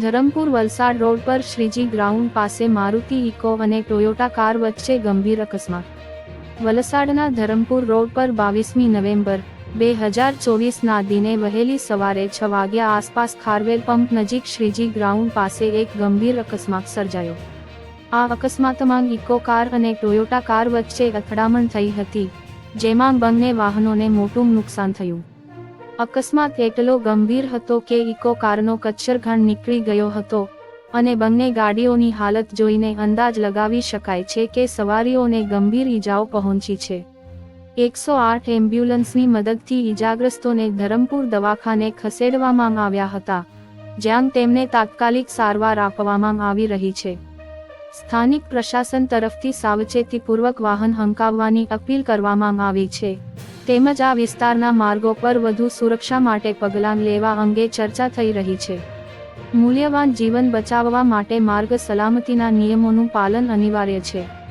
Dharampur Valsad road પર Shriji ground પાસે Maruti Eeco અને ટોયોટા કાર વચ્ચે ગંભીર અકસ્માત. વલસાડના ધરમપુર રોડ પર બાવીસમી નવેમ્બર, બે હજાર ચોવીસના દિને વહેલી સવારે છ વાગ્યા આસપાસ ખારવેલ પંપ નજીક શ્રીજી ગ્રાઉન્ડ પાસે એક ગંભીર અકસ્માત સર્જાયો. આ અકસ્માતમાં ઇકો કાર અને ટોયોટા કાર વચ્ચે અથડામણ થઈ હતી, જેમાં બંને વાહનોને મોટું નુકસાન થયું. અકસ્માત એટલો ગંભીર હતો કે ઇકો કારનો કચ્છરઘાણ નીકળી ગયો હતો અને બંને ગાડીઓની હાલત જોઈને અંદાજ લગાવી શકાય છે કે સવારીઓને ગંભીર ઈજાઓ પહોંચી છે. એકસો આઠ એમ્બ્યુલન્સની મદદથી ઈજાગ્રસ્તોને ધરમપુર દવાખાને ખસેડવામાં આવ્યા હતા, જ્યાં તેમને તાત્કાલિક સારવાર આપવામાં આવી રહી છે. સ્થાનિક પ્રશાસન તરફથી સાવચેતીપૂર્વક વાહન હંકાવવાની અપીલ કરવામાં આવી છે. તેમજ આ વિસ્તારના માર્ગો પર વધુ સુરક્ષા માટે પગલાં લેવા અંગે ચર્ચા થઈ રહી છે. મૂલ્યવાન જીવન બચાવવા માટે માર્ગ સલામતીના નિયમોનું પાલન અનિવાર્ય છે.